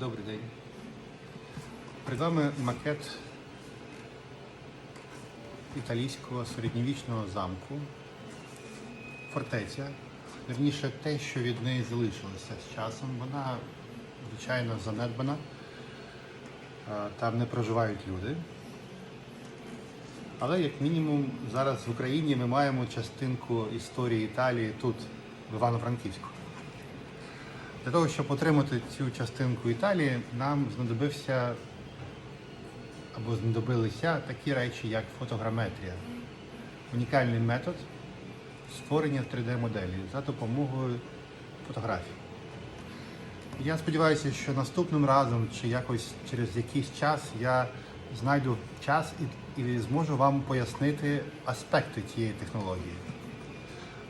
Добрий день. Перед вами макет італійського середньовічного замку. Фортеця. Вірніше те, що від неї залишилося з часом. Вона, звичайно, занедбана. Там не проживають люди. Але як мінімум зараз в Україні ми маємо частинку історії Італії тут, в Івано-Франківську. Для того, щоб отримати цю частинку Італії, нам знадобився або знадобилися такі речі, як фотограметрія. Унікальний метод створення 3D-моделі за допомогою фотографій. Я сподіваюся, що наступним разом чи якось через якийсь час я знайду час і, і зможу вам пояснити аспекти цієї технології.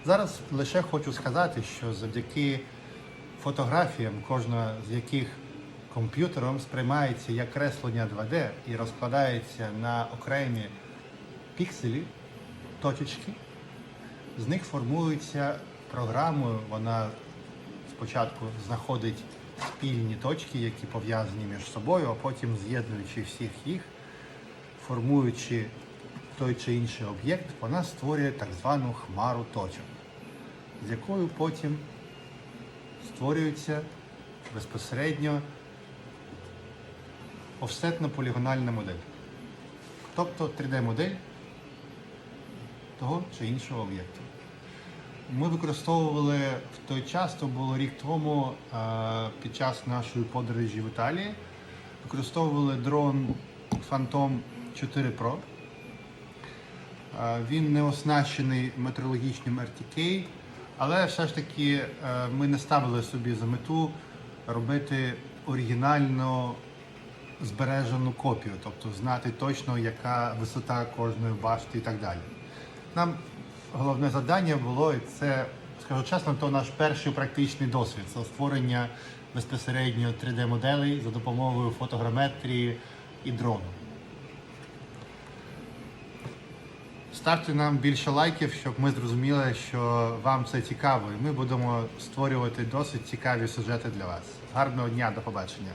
Зараз лише хочу сказати, що завдяки фотографіям, кожна з яких комп'ютером сприймається як креслення 2D і розкладається на окремі пікселі, точечки, з них формується програмою, вона спочатку знаходить спільні точки, які пов'язані між собою, а потім з'єднуючи всіх їх, формуючи той чи інший об'єкт, вона створює так звану хмару точок, з якою потім створюється безпосередньо офсетно-полігональна модель. Тобто 3D-модель того чи іншого об'єкту. Ми використовували в той час, то було рік тому е, під час нашої подорожі в Італії, використовували дрон Phantom 4 Pro. Е, Він не оснащений метеорологічним RTK, але все ж таки е, ми не ставили собі за мету робити оригінально збережену копію, тобто знати точно, яка висота кожної башти і так далі. Нам головне завдання було, і це, скажу чесно, то наш перший практичний досвід це створення безпосередньо 3D-моделей за допомогою фотограметрії і дрону. Ставте нам більше лайків, щоб ми зрозуміли, що вам це цікаво, і ми будемо створювати досить цікаві сюжети для вас. Гарного дня, до побачення!